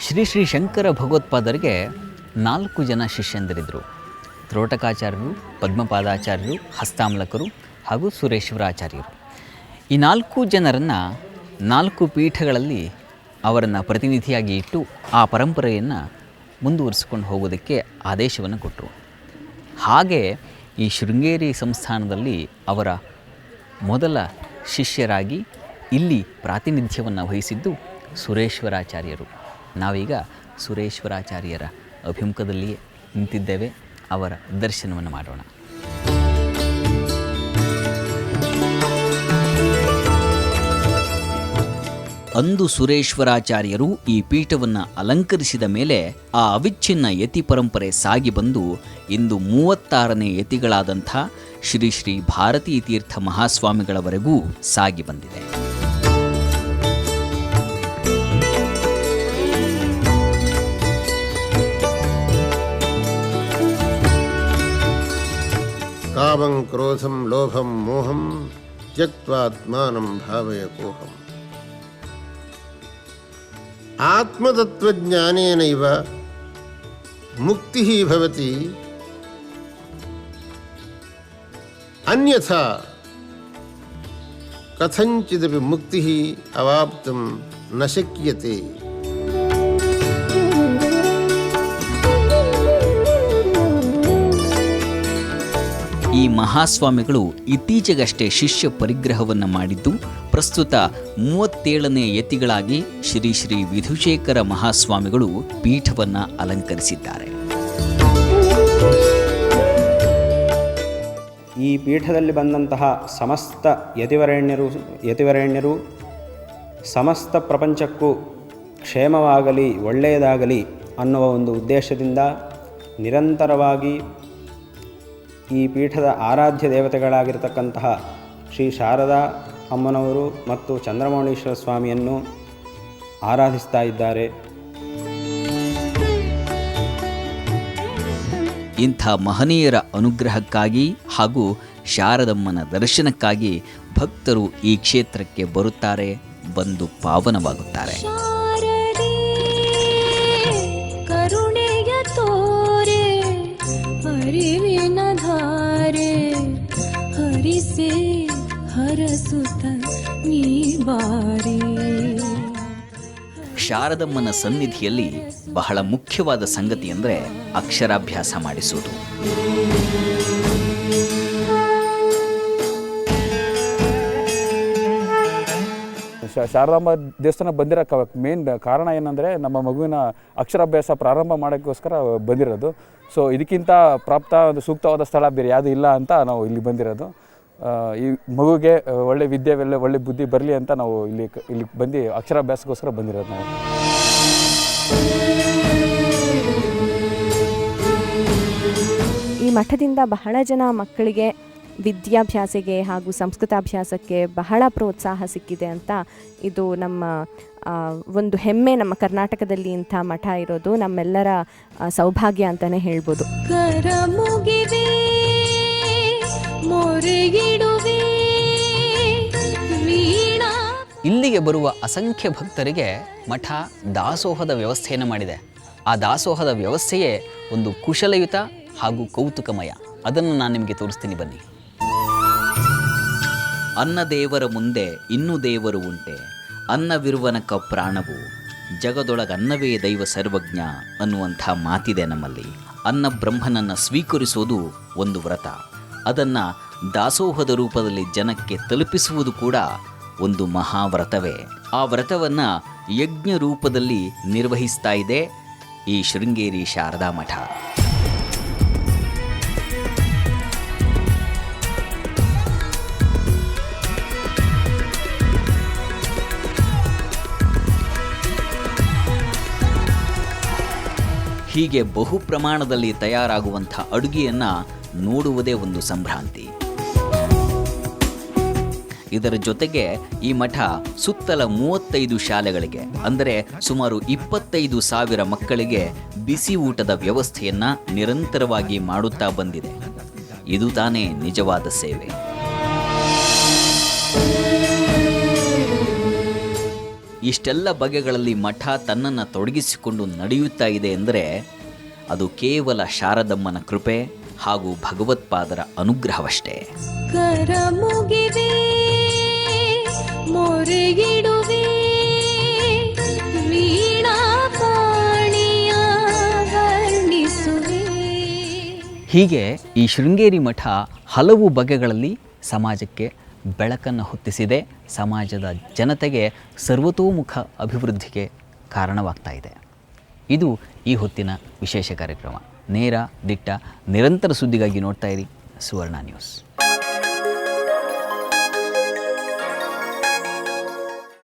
ಶ್ರೀ ಶ್ರೀ ಶಂಕರ ಭಗವತ್ಪಾದರಿಗೆ ನಾಲ್ಕು ಜನ ಶಿಷ್ಯಂದರಿದ್ದರು. ತ್ರೋಟಕಾಚಾರ್ಯರು, ಪದ್ಮಪಾದಾಚಾರ್ಯರು ಹಸ್ತಾಮ್ಲಕರು ಹಾಗೂ ಸುರೇಶ್ವರಾಚಾರ್ಯರು. ಈ ನಾಲ್ಕು ಜನರನ್ನು ನಾಲ್ಕು ಪೀಠಗಳಲ್ಲಿ ಅವರನ್ನು ಪ್ರತಿನಿಧಿಯಾಗಿ ಇಟ್ಟು ಆ ಪರಂಪರೆಯನ್ನು ಮುಂದುವರಿಸಿಕೊಂಡು ಹೋಗೋದಕ್ಕೆ ಆದೇಶವನ್ನು ಕೊಟ್ಟರು ಹಾಗೆ ಈ ಶೃಂಗೇರಿ ಸಂಸ್ಥಾನದಲ್ಲಿ ಅವರ ಮೊದಲ ಶಿಷ್ಯರಾಗಿ ಇಲ್ಲಿ ಪ್ರಾತಿನಿಧ್ಯವನ್ನು ವಹಿಸಿದ್ದು ಸುರೇಶ್ವರಾಚಾರ್ಯರು. ನಾವೀಗ ಸುರೇಶ್ವರಾಚಾರ್ಯರ ಅಭಿಮುಖದಲ್ಲಿಯೇ ನಿಂತಿದ್ದೇವೆ. ಅವರ ದರ್ಶನವನ್ನು ಮಾಡೋಣ. ಅಂದು ಸುರೇಶ್ವರಾಚಾರ್ಯರು ಈ ಪೀಠವನ್ನು ಅಲಂಕರಿಸಿದ ಮೇಲೆ ಆ ಅವಿಚ್ಛಿನ್ನ ಯತಿ ಪರಂಪರೆ ಸಾಗಿ ಬಂದು ಇಂದು ಮೂವತ್ತಾರನೇ ಯತಿಗಳಾದಂಥ ಶ್ರೀ ಶ್ರೀ ಭಾರತೀ ತೀರ್ಥ ಮಹಾಸ್ವಾಮಿಗಳವರೆಗೂ ಸಾಗಿ ಬಂದಿದೆ. कामं क्रोधं, लोभं, मोहं त्यक्त्वात्मानं भावय कोहम् आत्मतत्त्वज्ञानेनैव मुक्तिः भवति। अन्यथा कथञ्चिदपि मुक्तिः अवाप्तुं न शक्यते। ಈ ಮಹಾಸ್ವಾಮಿಗಳು ಇತ್ತೀಚೆಗಷ್ಟೇ ಶಿಷ್ಯ ಪರಿಗ್ರಹವನ್ನು ಮಾಡಿದ್ದು, ಪ್ರಸ್ತುತ ಮೂವತ್ತೇಳನೇ ಯತಿಗಳಾಗಿ ಶ್ರೀ ಶ್ರೀ ವಿಧುಶೇಖರ ಮಹಾಸ್ವಾಮಿಗಳು ಪೀಠವನ್ನು ಅಲಂಕರಿಸಿದ್ದಾರೆ. ಈ ಪೀಠದಲ್ಲಿ ಬಂದಂತಹ ಸಮಸ್ತ ಯತಿವರೇಣ್ಯರು ಯತಿವರೇಣ್ಯರು ಸಮಸ್ತ ಪ್ರಪಂಚಕ್ಕೂ ಕ್ಷೇಮವಾಗಲಿ, ಒಳ್ಳೆಯದಾಗಲಿ ಅನ್ನುವ ಒಂದು ಉದ್ದೇಶದಿಂದ ನಿರಂತರವಾಗಿ ಈ ಪೀಠದ ಆರಾಧ್ಯ ದೇವತೆಗಳಾಗಿರತಕ್ಕಂತಹ ಶ್ರೀ ಶಾರದಾ ಅಮ್ಮನವರು ಮತ್ತು ಚಂದ್ರಮೌಳೀಶ್ವರ ಸ್ವಾಮಿಯನ್ನು ಆರಾಧಿಸ್ತಾ ಇದ್ದಾರೆ. ಇಂಥ ಮಹನೀಯರ ಅನುಗ್ರಹಕ್ಕಾಗಿ ಹಾಗೂ ಶಾರದಮ್ಮನ ದರ್ಶನಕ್ಕಾಗಿ ಭಕ್ತರು ಈ ಕ್ಷೇತ್ರಕ್ಕೆ ಬರುತ್ತಾರೆ ಬಂದು ಪಾವನವಾಗುತ್ತಾರೆ. ಶಾರದೆ ಕರುಣೆಯ ತೋರೆ ಹರಿಸೆ ಹರಸುತ್ತ ನೀ ಬಾರೆ. ಶಾರದಮ್ಮನ ಸನ್ನಿಧಿಯಲ್ಲಿ ಬಹಳ ಮುಖ್ಯವಾದ ಸಂಗತಿ ಅಂದರೆ ಅಕ್ಷರಾಭ್ಯಾಸ ಮಾಡಿಸುವುದು ಶ- ಶಾರದಾಂಬ ದೇವಸ್ಥಾನ ಬಂದಿರೋ ಮೇನ್ ಕಾರಣ ಏನಂದರೆ ನಮ್ಮ ಮಗುವಿನ ಅಕ್ಷರಾಭ್ಯಾಸ ಪ್ರಾರಂಭ ಮಾಡೋಕ್ಕೋಸ್ಕರ ಬಂದಿರೋದು. ಸೊ ಇದಕ್ಕಿಂತ ಪ್ರಾಪ್ತ ಒಂದು ಸೂಕ್ತವಾದ ಸ್ಥಳ ಬೇರೆ ಯಾವುದೂ ಇಲ್ಲ ಅಂತ ನಾವು ಇಲ್ಲಿ ಬಂದಿರೋದು. ಈ ಮಗುಗೆ ಒಳ್ಳೆ ವಿದ್ಯೆ ಒಳ್ಳೆ ಒಳ್ಳೆ ಬುದ್ಧಿ ಬರಲಿ ಅಂತ ನಾವು ಇಲ್ಲಿ ಇಲ್ಲಿ ಬಂದು ಅಕ್ಷರಾಭ್ಯಾಸಕ್ಕೋಸ್ಕರ ಬಂದಿರೋದು ನಾವು. ಈ ಮಠದಿಂದ ಬಹಳ ಜನ ಮಕ್ಕಳಿಗೆ ವಿದ್ಯಾಭ್ಯಾಸಕ್ಕೆ ಹಾಗೂ ಸಂಸ್ಕೃತಾಭ್ಯಾಸಕ್ಕೆ ಬಹಳ ಪ್ರೋತ್ಸಾಹ ಸಿಕ್ಕಿದೆ ಅಂತ ಇದು ನಮ್ಮ ಒಂದು ಹೆಮ್ಮೆ ನಮ್ಮ ಕರ್ನಾಟಕದಲ್ಲಿ ಇಂಥ ಮಠ ಇರೋದು ನಮ್ಮೆಲ್ಲರ ಸೌಭಾಗ್ಯ ಅಂತಲೇ ಹೇಳ್ಬೋದು. ಇಲ್ಲಿಗೆ ಬರುವ ಅಸಂಖ್ಯ ಭಕ್ತರಿಗೆ ಮಠ ದಾಸೋಹದ ವ್ಯವಸ್ಥೆಯನ್ನು ಮಾಡಿದೆ. ಆ ದಾಸೋಹದ ವ್ಯವಸ್ಥೆಯೇ ಒಂದು ಕುಶಲಯುತ ಹಾಗೂ ಕೌತುಕಮಯ. ಅದನ್ನು ನಾನು ನಿಮಗೆ ತೋರಿಸ್ತೀನಿ, ಬನ್ನಿ. ಅನ್ನ ದೇವರ ಮುಂದೆ ಇನ್ನು ದೇವರು ಉಂಟೆ. ಅನ್ನವಿರುವನಕ ಪ್ರಾಣವು ಜಗದೊಳಗ ಅನ್ನವೇ ದೈವ ಸರ್ವಜ್ಞ ಅನ್ನುವಂಥ ಮಾತಿದೆ ನಮ್ಮಲ್ಲಿ. ಅನ್ನ ಬ್ರಹ್ಮನನ್ನು ಸ್ವೀಕರಿಸೋದು ಒಂದು ವ್ರತ. ಅದನ್ನು ದಾಸೋಹದ ರೂಪದಲ್ಲಿ ಜನಕ್ಕೆ ತಲುಪಿಸುವುದು ಕೂಡ ಒಂದು ಮಹಾವ್ರತವೇ. ಆ ವ್ರತವನ್ನು ಯಜ್ಞ ರೂಪದಲ್ಲಿ ನಿರ್ವಹಿಸ್ತಾ ಇದೆ ಈ ಶೃಂಗೇರಿ ಶಾರದಾ ಮಠ. ಹೀಗೆ ಬಹು ಪ್ರಮಾಣದಲ್ಲಿ ತಯಾರಾಗುವಂಥ ಅಡುಗೆಯನ್ನು ನೋಡುವುದೇ ಒಂದು ಸಂಭ್ರಾಂತಿ. ಇದರ ಜೊತೆಗೆ ಈ ಮಠ ಸುತ್ತಲ ಮೂವತ್ತೈದು ಶಾಲೆಗಳಿಗೆ, ಅಂದರೆ ಸುಮಾರು ಇಪ್ಪತ್ತೈದು ಸಾವಿರ ಮಕ್ಕಳಿಗೆ ಬಿಸಿ ಊಟದ ವ್ಯವಸ್ಥೆಯನ್ನ ನಿರಂತರವಾಗಿ ಮಾಡುತ್ತಾ ಬಂದಿದೆ. ಇದು ತಾನೇ ನಿಜವಾದ ಸೇವೆ. ಇಷ್ಟೆಲ್ಲ ಬಗೆಗಳಲ್ಲಿ ಮಠ ತನ್ನನ್ನು ತೊಡಗಿಸಿಕೊಂಡು ನಡೆಯುತ್ತಾ ಇದೆ ಎಂದರೆ ಅದು ಕೇವಲ ಶಾರದಮ್ಮನ ಕೃಪೆ ಹಾಗೂ ಭಗವತ್ಪಾದರ ಅನುಗ್ರಹವಷ್ಟೇ. ಹೀಗೆ ಈ ಶೃಂಗೇರಿ ಮಠ ಹಲವು ಬಗೆಗಳಲ್ಲಿ ಸಮಾಜಕ್ಕೆ ಬೆಳಕನ್ನು ಹೊತ್ತಿಸಿದೆ. ಸಮಾಜದ ಜನತೆಗೆ ಸರ್ವತೋಮುಖ ಅಭಿವೃದ್ಧಿಗೆ ಕಾರಣವಾಗ್ತಾ ಇದೆ. ಇದು ಈ ಹೊತ್ತಿನ ವಿಶೇಷ ಕಾರ್ಯಕ್ರಮ. ನೇರ ದಿಟ್ಟ ನಿರಂತರ ಸುದ್ದಿಗಾಗಿ ನೋಡ್ತಾ ಇರಿ ಸುವರ್ಣ ನ್ಯೂಸ್.